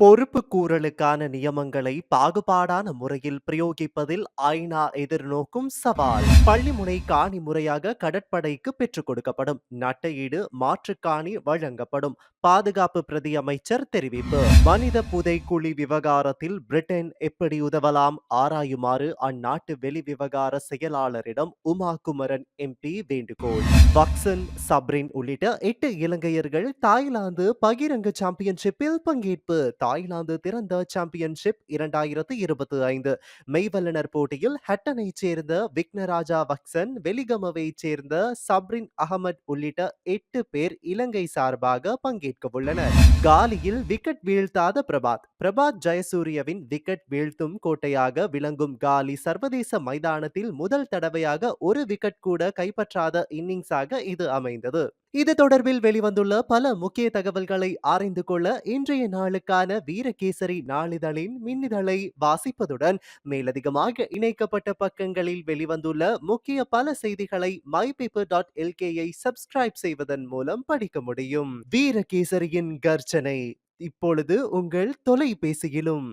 பொறுப்பு கூறலுக்கான நியமங்களை பாகுபாடான முறையில் பிரயோகிப்பதில் ஐநா எதிர்நோக்கும் சவால். பள்ளிமுனை காணி முறையாக கடற்படைக்கு பெற்றுக் கொடுக்கப்படும். நட்டையீடு மாற்றுக்காணி வழங்கப்படும். பாதுகாப்பு பிரதி அமைச்சர் தெரிவிப்பு. மனித புதைக்குழி விவகாரத்தில் பிரிட்டன் எப்படி உதவலாம்? ஆராயுமாறு அந்நாட்டு வெளிவிவகார செயலாளரிடம் உமா குமரன் எம்பி வேண்டுகோள். வக்சன் சப்ரின் உள்ளிட்ட எட்டு இலங்கையர்கள் தாய்லாந்து பகிரங்க சாம்பியன்ஷிப்பில் பங்கேற்பு. தாய்லாந்து திறந்த சாம்பியன்ஷிப் இரண்டாயிரத்து இருபத்தி ஐந்து. மெய்வல்லுனர் போட்டியில் ஹட்டனைச் சேர்ந்த விக்னராஜா வக்சன் வெலிகமவைச் சேர்ந்த சப்ரின் அகமட் உள்ளிட்ட எட்டு பேர் இலங்கை சார்பாக பங்கேற்று கேட்க உள்ளனர். காலியில் விக்கெட் வீழ்த்தாத பிரபாத். பிரபாத் ஜெயசூரியவின் விக்கெட் வீழ்த்தும் கோட்டையாக விளங்கும் காலி சர்வதேச மைதானத்தில் முதல் தடவையாக ஒரு விக்கெட் கூட கைப்பற்றாத இன்னிங்ஸாக இது அமைந்தது. இது தொடர்பில் வெளிவந்துள்ள பல முக்கிய தகவல்களை அறிந்து கொள்ள இன்றைய நாளுக்கான வீரகேசரி நாளிதழின் மின்னிதழை வாசிப்பதுடன் மேலதிகமாக இணைக்கப்பட்ட பக்கங்களில் வெளிவந்துள்ள முக்கிய பல செய்திகளை மை பேப்பர் டாட் எல்கேயை சப்ஸ்கிரைப் செய்வதன் மூலம் படிக்க முடியும். வீரகேசரியின் கர்ஜனை இப்பொழுது உங்கள் தொலைபேசியிலும்.